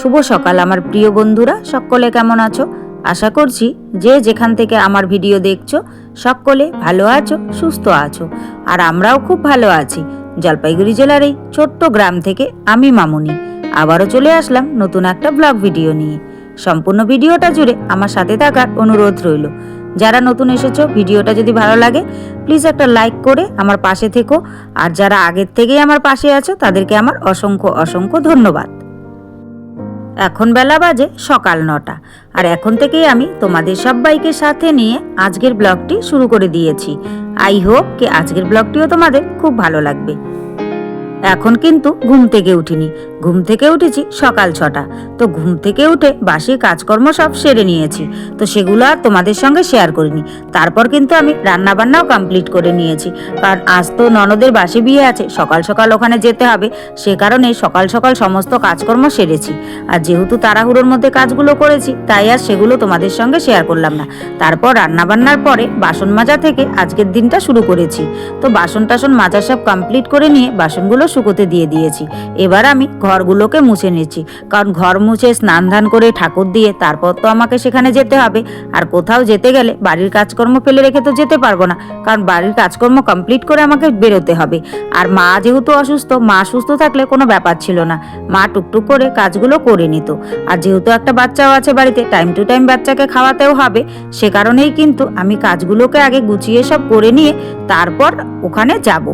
শুভ সকাল, আমার প্রিয় বন্ধুরা। সকলে কেমন আছো? আশা করছি যে যেখান থেকে আমার ভিডিও দেখছ, সকলে ভালো আছো, সুস্থ আছো। আর আমরাও খুব ভালো আছি। জলপাইগুড়ি জেলার এই ছোট্ট গ্রাম থেকে আমি মামুনি। আবারও চলে আসলাম নতুন একটা ব্লগ ভিডিও নিয়ে। সম্পূর্ণ ভিডিওটা জুড়ে আমার সাথে থাকার অনুরোধ রইল। যারা নতুন এসেছ, ভিডিওটা যদি ভালো লাগে প্লিজ একটা লাইক করে আমার পাশে থেকো। আর যারা আগের থেকেই আমার পাশে আছো, তাদেরকে আমার অসংখ্য অসংখ্য ধন্যবাদ। এখন বেলা বাজে সকাল নটা। আর এখন থেকেই আমি তোমাদের সবাইকে সাথে নিয়ে আজকের ব্লগটি শুরু করে দিয়েছি। আই হোপ কি আজকের ব্লগটিও তোমাদের খুব ভালো লাগবে। এখন কিন্তু ঘুম থেকে উঠিনি। ঘুম থেকে উঠেছি সকাল ছটা। তো ঘুম থেকে উঠে বাসি কাজকর্ম সব সেরে নিয়েছি। তো সেগুলো আর তোমাদের সঙ্গে শেয়ার করিনি। তারপর কিন্তু আমি রান্নাবান্নাও কমপ্লিট করে নিয়েছি। কারণ আজ তো ননদের বাসি বিয়ে আছে, সকাল সকাল ওখানে যেতে হবে। সে কারণে সকাল সকাল সমস্ত কাজকর্ম সেরেছি। আর যেহেতু তাড়াহুড়োর মধ্যে কাজগুলো করেছি, তাই আর সেগুলো তোমাদের সঙ্গে শেয়ার করলাম না। তারপর রান্নাবান্নার পরে বাসন মাজা থেকে আজকের দিনটা শুরু করেছি। তো বাসন টাসন মাজা সব কমপ্লিট করে নিয়ে বাসনগুলো শুকোতে দিয়ে দিয়েছি। এবার আমি ঘরগুলোকে মুছে নিচ্ছি কারণ ঘর মুছে স্নান ধান করে ঠাকুর দিয়ে তারপর তো আমাকে সেখানে যেতে হবে। আর কোথাও যেতে গেলে বাড়ির কাজকর্ম ফেলে রেখে তো যেতে পারব না। কারণ বাড়ির কাজকর্ম কমপ্লিট করে আমাকে বেরোতে হবে। আর মা যেহেতু অসুস্থ, মা সুস্থ থাকলে কোনো ব্যাপার ছিল না। মা টুকটুক করে কাজগুলো করে নিত। আর যেহেতু একটা বাচ্চাও আছে বাড়িতে টাইম টু টাইম বাচ্চাকে খাওয়াতেও হবে। সে কারণেই কিন্তু আমি কাজগুলোকে আগে গুছিয়ে সব করে নিয়ে তারপর ওখানে যাব।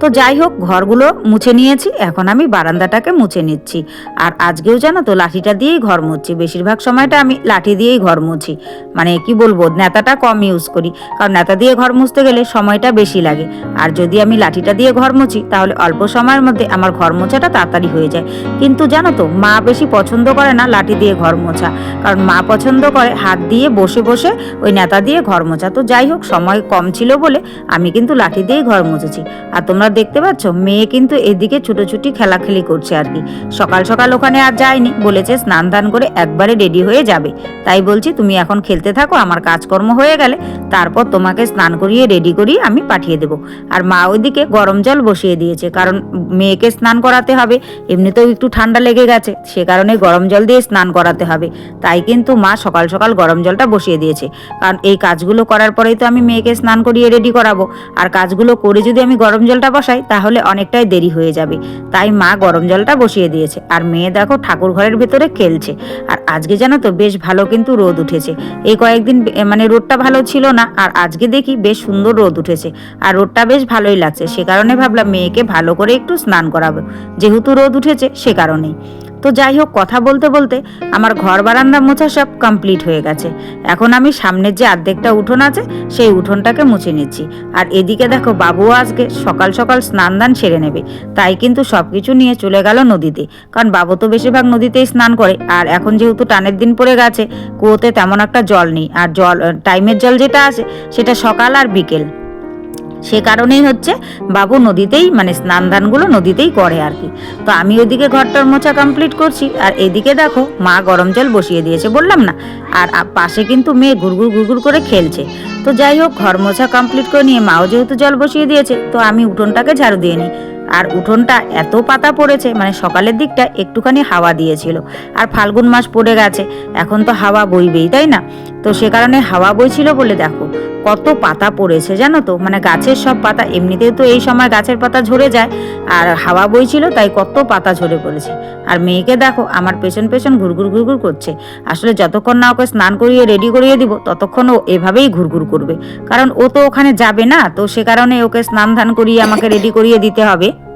তো যাই হোক, ঘরগুলো মুছে নিয়েছি, এখন আমি বারান্দাটাকে মুছে নিচ্ছি। আর আজকেও জানো তো, লাঠিটা দিয়েই ঘর মুছছি। বেশিরভাগ সময়টা আমি লাঠি দিয়েই ঘর মুছি। মানে কি বলব, নেতাটা কম ইউজ করি। কারণ নেতা দিয়ে ঘর মুছতে গেলে সময়টা বেশি লাগে। আর যদি আমি লাঠিটা দিয়ে ঘর মুছি, তাহলে অল্প সময়ের মধ্যে আমার ঘর মোছাটা তাড়াতাড়ি হয়ে যায়। কিন্তু জানো তো, মা বেশি পছন্দ করে না লাঠি দিয়ে ঘর মোছা। কারণ মা পছন্দ করে হাত দিয়ে বসে বসে ওই নেতা দিয়ে ঘর মোছা। তো যাই হোক, সময় কম ছিল বলে আমি কিন্তু লাঠি দিয়েই ঘর মুছেছি। আর তোমরা দেখতে পাচ্ছ, মেয়ে কিন্তু এদিকে ছুটোছুটি খেলাখেলি করছে আর কি। সকাল সকাল ওখানে আর যায়নি, বলেছে স্নান দান করে একবারে রেডি হয়ে যাবে। তাই বলছি, তুমি এখন খেলতে থাকো, আমার কাজকর্ম হয়ে গেলে, তারপর তোমাকে স্নান করিয়ে রেডি করিয়ে আমি পাঠিয়ে দেবো। আর মা ওইদিকে গরম জল বসিয়ে দিয়েছে, কারণ মেয়েকে স্নান করাতে হবে, এমনিতেও একটু ঠান্ডা লেগে গেছে, সে কারণে গরম জল দিয়ে স্নান করাতে হবে। তাই কিন্তু মা সকাল সকাল গরম জলটা বসিয়ে দিয়েছে, কারণ এই কাজগুলো করার পরেই তো আমি মেয়েকে স্নান করিয়ে রেডি করাবো। আর কাজগুলো করে যদি আমি গরম জলটা বসাই, তাহলে অনেকটাই দেরি হয়ে যাবে। তাই মা গরম জলটা বসিয়ে দিয়েছে। আর মেয়ে দেখো ঠাকুর ঘরের ভেতরে খেলছে। আর আজকে জানো তো বেশ ভালো কিন্তু রোদ উঠেছে। এই কয়েকদিন মানে রোদটা ভালো ছিল না, আর আজকে দেখি বেশ সুন্দর রোদ উঠেছে। আর রোদটা বেশ ভালোই লাগছে। সে কারণে ভাবলাম মেয়েকে ভালো করে একটু স্নান করাবো। যেহেতু রোদ উঠেছে, সে কারণেই। তো যাই হোক, কথা বলতে বলতে আমার ঘর বারান্দা মোছা সব কমপ্লিট হয়ে গেছে। এখন আমি সামনের যে অর্ধেকটা উঠোন আছে, সেই উঠোনটাকে মুছে নিচ্ছি। আর এদিকে দেখো, বাবুও আজকে সকাল সকাল স্নান দান সেরে নেবে। তাই কিন্তু সব কিছু নিয়ে চলে গেল নদীতে। কারণ বাবু তো বেশিরভাগ নদীতেই স্নান করে। আর এখন যেহেতু টানের দিন পড়ে গেছে, কুয়োতে তেমন একটা জল নেই। আর জল টাইমের জল যেটা আছে, সেটা সকাল আর বিকেল। সে কারণেই হচ্ছে বাবু নদীতেই মানে স্নান দানগুলো নদীতেই করে আর কি। তো আমি ওদিকে ঘরটার মোছা কমপ্লিট করছি, আর এদিকে দেখো মা গরম জল বসিয়ে দিয়েছে, বললাম না। আর পাশে কিন্তু মেয়ে ঘুরঘুর ঘুরঘুর করে খেলছে। তো যাই হোক, ঘর মোছা কমপ্লিট করে নিয়ে মাও যেহেতু জল বসিয়ে দিয়েছে, তো আমি উঠোনটাকে ঝাড়ু দিয়ে নিই। আর উঠোনটা এত পাতা পড়েছে মানে সকালের দিকটা একটুখানি হাওয়া দিয়েছিল। আর ফাল্গুন মাস পড়ে গেছে, এখন তো হাওয়া বইবেই, তাই না? তো সে কারণে হাওয়া বইছিল বলে দেখো। কত পাতা পড়েছে জানো তো? মানে গাছের সব পাতা, এমনিতেও তো এই সময় গাছের পাতা ঝরে যায়। আর হাওয়া বইছিল, তাই কত পাতা ঝরে পড়েছে। আর মেয়েকে দেখো, আমার পেছন পেছন ঘুরঘুর ঘুরঘুর করছে। আসলে যতক্ষণ না ওকে স্নান করিয়ে রেডি করিয়ে দিব, ততক্ষণ ও এভাবেই ঘুরঘুর করবে। কারণ ও তো ওখানে যাবে না, তো সে কারণে ওকে স্নান ধান করিয়ে আমাকে রেডি করিয়ে দিতে হবে।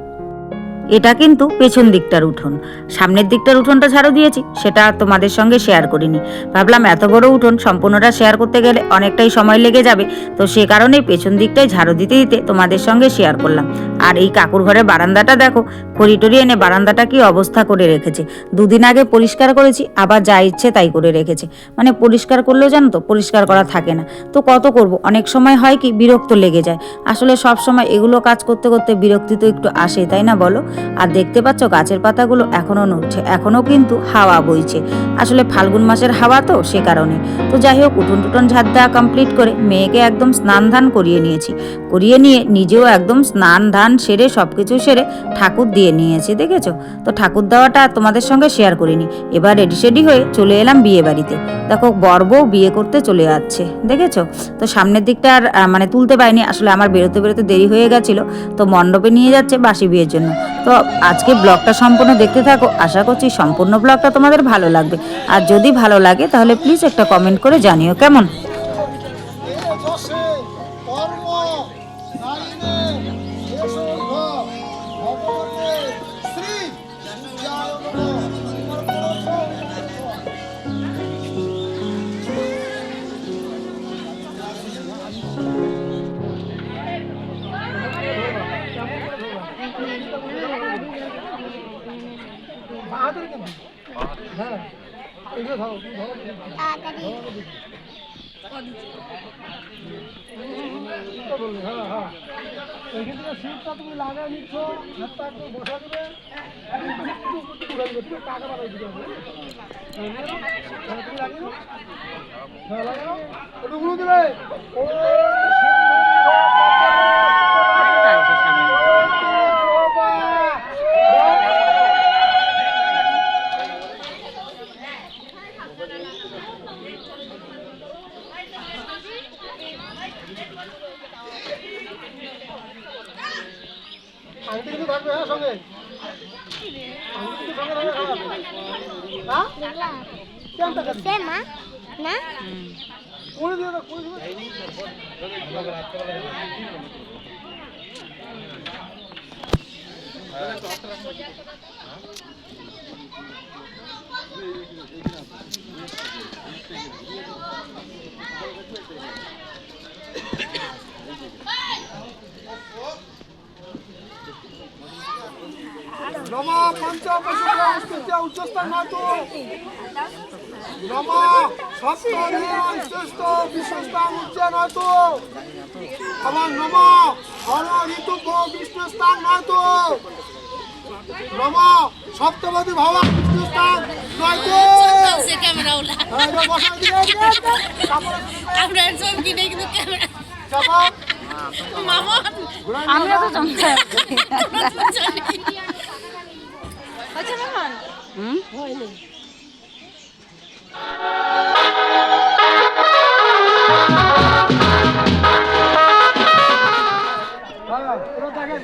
এটা কিন্তু পেছন দিকটার উঠোন। সামনের দিকটার উঠোনটা ঝাড়ু দিয়েছি, সেটা তোমাদের সঙ্গে শেয়ার করিনি। ভাবলাম এত বড় উঠোন সম্পূর্ণটা শেয়ার করতে গেলে অনেকটাই সময় লেগে যাবে, তো সে কারণে পেছন দিকটাই ঝাড়ু দিতে দিতে তোমাদের সঙ্গে শেয়ার করলাম। আর এই কাকুর ঘরের বারান্দাটা দেখো খড়ি এনে বারান্দাটা কি অবস্থা করে রেখেছে। দুদিন আগে পরিষ্কার করেছি, আবার যা ইচ্ছে তাই করে রেখেছে। মানে পরিষ্কার করলেও জানো তো, পরিষ্কার করা থাকে না। তো কত করব? অনেক সময় হয় কি, বিরক্ত লেগে যায়। আসলে সব সময় এগুলো কাজ করতে করতে বিরক্তি তো একটু আসে, তাই না বলো? আর দেখতে পাচ্ছ গাছের পাতাগুলো এখনও নড়ছে, এখনও কিন্তু হাওয়া বইছে। আসলে ফাল্গুন মাসের হাওয়া তো সে কারণে। তো যাই হোক, উঠোন টুটন ঝাড় দেওয়া কমপ্লিট করে মেয়েকে একদম স্নান ধান করিয়ে নিয়েছি। করিয়ে নিয়ে নিজেও একদম স্নান ধান সেরে সব কিছু সেরে ঠাকুর দিয়ে নিয়েছি, দেখেছ? তো ঠাকুর দেওয়াটা তোমাদের সঙ্গে শেয়ার করিনি। এবার রেডি সেডি হয়ে চলে এলাম বিয়ে বাড়িতে। দেখো, বর বউ বিয়ে করতে চলে যাচ্ছে, দেখেছ? তো সামনের দিকটা আর মানে তুলতে পারিনি। আসলে আমার বেরোতে বেরোতে দেরি হয়ে গেছিল। তো মণ্ডপে নিয়ে যাচ্ছে বাসি বিয়ের জন্য। তো আজকে ব্লগটা সম্পূর্ণ দেখতে থাকো। আশা করছি সম্পূর্ণ ব্লগটা তোমাদের ভালো লাগবে। আর যদি ভালো লাগে, তাহলে প্লিজ একটা কমেন্ট করে জানিও কেমন। ঘুরে দিবে ও আংটি কিন্তু থাকবে হ্যাঁ সঙ্গে আংটি কিন্তু সঙ্গে থাকবে হ্যাঁ হ্যাঁ কেন টাকা দিবে মা না করে দিয়ে দাও করে দিবে নম পঞ্চপশুর স্থিতি উচ্চস্থান মাতু নম সপ্তমে শ্রেষ্ঠ বিশ্বস্থান উচ্চারণতু আমার নম হর ঋতু বিষ্ণুস্থান মাতু নম সপ্তমতি ভবা বিষ্ণুস্থান। তারপরে আমরা সব কিনে কিন্তু ক্যামেরা? চাপা, আমরা তো চমৎকার আচ্ছা মামা হ্যাঁ, এবার দেখেন,